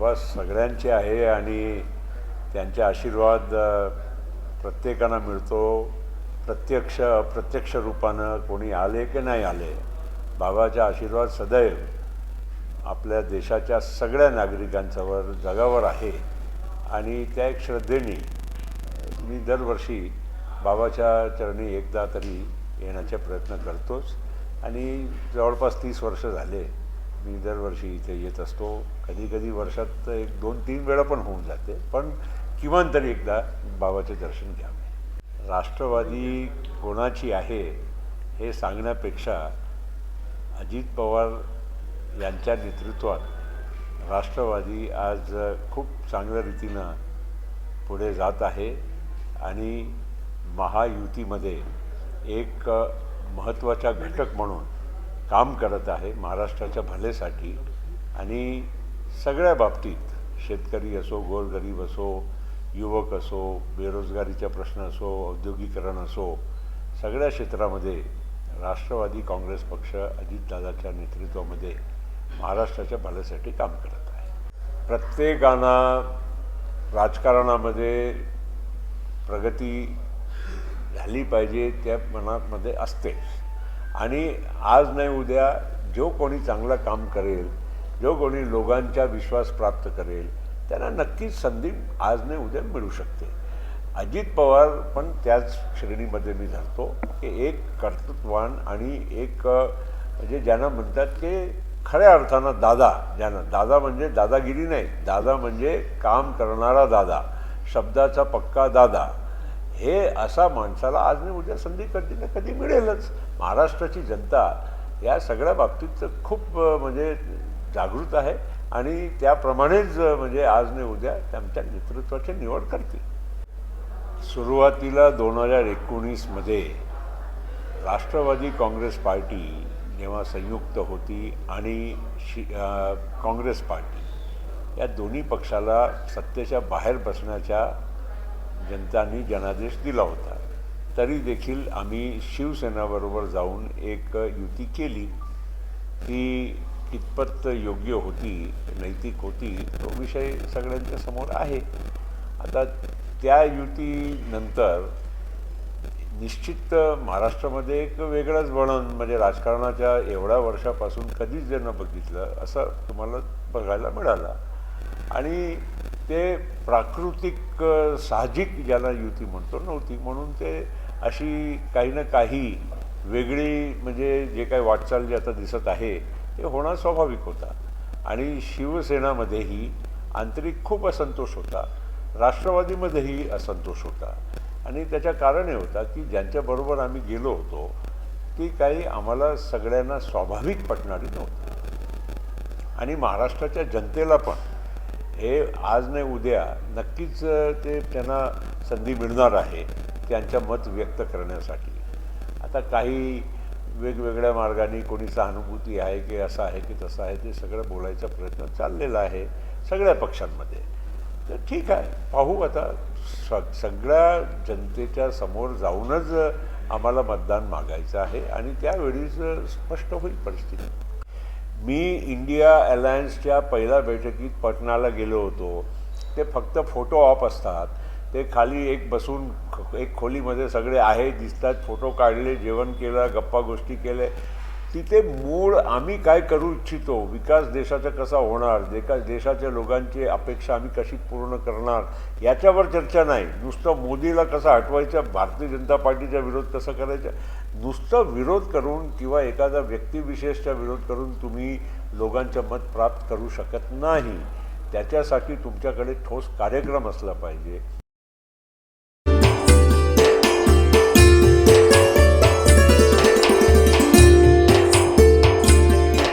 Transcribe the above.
वडिलांचे आहे आणि त्यांचे आशीर्वाद प्रत्येकांना प्रत्येकाला मिळतो. प्रत्यक्ष अप्रत्यक्ष रूपानं कोणी आले की नाही आले बाबाचा आशीर्वाद सदैव आपल्या देशाच्या सगळ्या नागरिकांच्यावर जगावर आहे. आणि त्या एक श्रद्धेने मी दरवर्षी बाबाच्या चरणी एकदा तरी येण्याचा प्रयत्न करतोच. आणि जवळपास तीस वर्ष झाले मी दरवर्षी इथे येत असतो. कधी कधी वर्षात एक दोन तीन वेळा पण होऊन जाते. पण किमान तरी एकदा बाबाचे दर्शन घ्यावे. राष्ट्रवादी कोणाची आहे हे सांगण्यापेक्षा अजित पवार यांच्या नेतृत्वात राष्ट्रवादी आज खूप चांगल्या रीतीनं पुढे जात आहे आणि महायुतीमध्ये एक महत्त्वाचा घटक म्हणून काम करत आहे महाराष्ट्राच्या भलेसाठी आणि सगळ्या बाबतीत शेतकरी असो गोरगरीब असो युवक असो बेरोजगारीचा प्रश्न असो औद्योगिकरण असो सगळ्या क्षेत्रामध्ये राष्ट्रवादी काँग्रेस पक्ष अजितदादाच्या नेतृत्वामध्ये महाराष्ट्राच्या भल्यासाठी काम करत आहे. प्रत्येकानं राजकारणामध्ये प्रगती झाली पाहिजे त्या मनामध्ये असते. आणि आज नाही उद्या जो कोणी चांगलं काम करेल जो कोणी लोकांचा विश्वास प्राप्त करेल त्यांना नक्कीच संधी आज नाही उद्या मिळू शकते. अजित पवार पण त्याच श्रेणीमध्ये मी धरतो. की एक कर्तृत्वान आणि एक म्हणजे ज्यांना म्हणतात की खऱ्या अर्थानं दादा ज्यांना दादा म्हणजे दादागिरी नाही दादा म्हणजे काम करणारा दादा शब्दाचा पक्का दादा. हे असा माणसाला आज नाही उद्या संधी कधी ना कधी मिळेलच. महाराष्ट्राची जनता या सगळ्या बाबतीत खूप म्हणजे जागृत आहे आणि त्याप्रमाणेच म्हणजे आज नाही उद्या त्यांच्या नेतृत्वाची निवड करते सुरुवातीला दोन हजार एकोणीसमध्ये राष्ट्रवादी काँग्रेस पार्टी जेव्हा संयुक्त होती आणि शि काँग्रेस पार्टी या दोन्ही पक्षाला सत्तेच्या बाहेर बसण्याच्या जनतांनी जनादेश दिला होता. तरी देखील आम्ही शिवसेनाबरोबर जाऊन एक युती केली. ती कितपत योग्य होती नैतिक होती तो विषय सगळ्यांच्या समोर आहे. आता त्या युतीनंतर निश्चित महाराष्ट्रामध्ये एक वेगळंच वळण म्हणजे राजकारणाच्या एवढ्या वर्षापासून कधीच जर न बघितलं असं तुम्हाला बघायला मिळालं. आणि ते प्राकृतिक साहजिक ज्याला युती म्हणतो नव्हती. म्हणून ते अशी काही ना काही वेगळी म्हणजे जे काही वाटचाल जे आता दिसत आहे ते होणं स्वाभाविक होता. आणि शिवसेनामध्येही आंतरिक खूप असंतोष होता. राष्ट्रवादीमध्येही असंतोष होता. आणि त्याच्या कारण हे होता की ज्यांच्याबरोबर आम्ही गेलो होतो ती काही आम्हाला सगळ्यांना स्वाभाविक पटणारी नव्हती. आणि महाराष्ट्राच्या जनतेला पण हे आज नाही उद्या. नक्कीच ते त्यांना संधी मिळणार आहे त्यांच्या मत व्यक्त करण्यासाठी. आता काही वेगवेगळ्या मार्गाने कोणी सहानुभूती आहे की असं आहे की तसं आहे ते सगळं बोलायचा प्रयत्न चाललेला आहे सगळ्या पक्षांमध्ये. तर ठीक आहे पाहू आता. स सगळ्या जनतेच्या समोर जाऊनच आम्हाला मतदान मागायचं आहे आणि त्यावेळीच स्पष्ट होईल परिस्थिती. मी इंडिया अलायन्सच्या पहिल्या बैठकीत पटनाला गेलो होतो. ते फक्त फोटो ऑफ असतात. ते खाली एक बसून एक खोलीमध्ये सगळे आहे दिसतात फोटो काढले जेवण केलं गप्पा गोष्टी केले तिथे मूळ आम्ही काय करू इच्छितो विकास देशाचा कसा होणार देका देशाच्या लोकांची अपेक्षा आम्ही कशी पूर्ण करणार याच्यावर चर्चा नाही. नुसतं मोदीला कसा हटवायचा भारतीय जनता पार्टीचा विरोध कसा करायचा? नुसतं विरोध करून किंवा एखादा व्यक्तिविशेषचा विरोध करून तुम्ही लोकांचं मत प्राप्त करू शकत नाही. त्याच्यासाठी तुमच्याकडे ठोस कार्यक्रम असला पाहिजे.